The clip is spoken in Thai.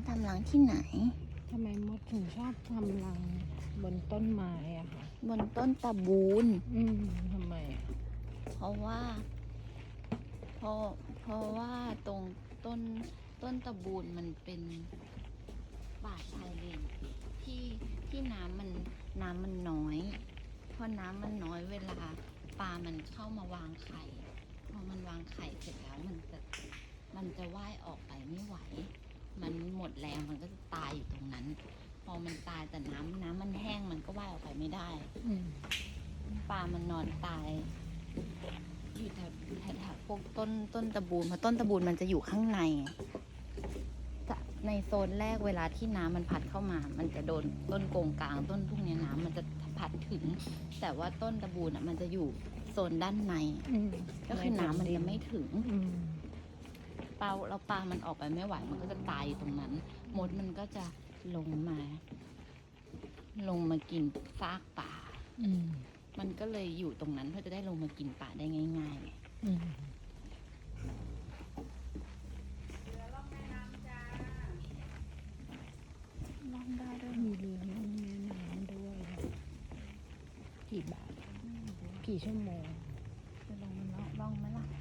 ดทำรังที่ไหน ทำไมมดถึงชอบทำรังบนต้นไม้อะคะบนต้นตะบูน อืมทำไมอะเพราะว่า เพราะเพราะว่าตรงต้นต้นตะบูนมันเป็นป่าชายเลนที่ที่น้ำมันน้ำมันน้อยพอน้ำมันน้อยเวลาปลามันเข้ามาวางไข่ พอมันวางไข่เสร็จแล้วมันจะมันจะว่ายออกไปไม่ไหว มันหมดแรงมันก็จะตายอยู่ตรงนั้น พอมันตายแต่น้ำน้ำมันแห้งมันก็ว่ายออกไปไม่ได้ อืมปลามันนอนตาย อยู่แถวแถวแถวพวกต้นต้นตะบูนเพราะต้นตะบูนมันจะอยู่ข้างในจะในโซนแรกเวลาที่น้ำมันพัดเข้ามา มันจะโดนต้นโกงกลาง ต้นพวกเนี้ยน้ำมันจะพัดถึง แต่ว่าต้นตะบูนอะมันจะอยู่โซนด้านใน อืมก็คือน้ำมันจะไม่ถึง อืม ปลาเราปลามันออกไปไม่ไหวมันก็จะตายอยู่ตรงนั้น มดมันก็จะลงมา ลงมากินซากป่าอืมมันก็เลยอยู่ตรงนั้นเพื่อจะได้ลงมากินป่าได้ง่ายๆไงอืมลองได้ด้วยมีเรือล่องแม่น้ำด้วย กี่บาท กี่ชั่วโมง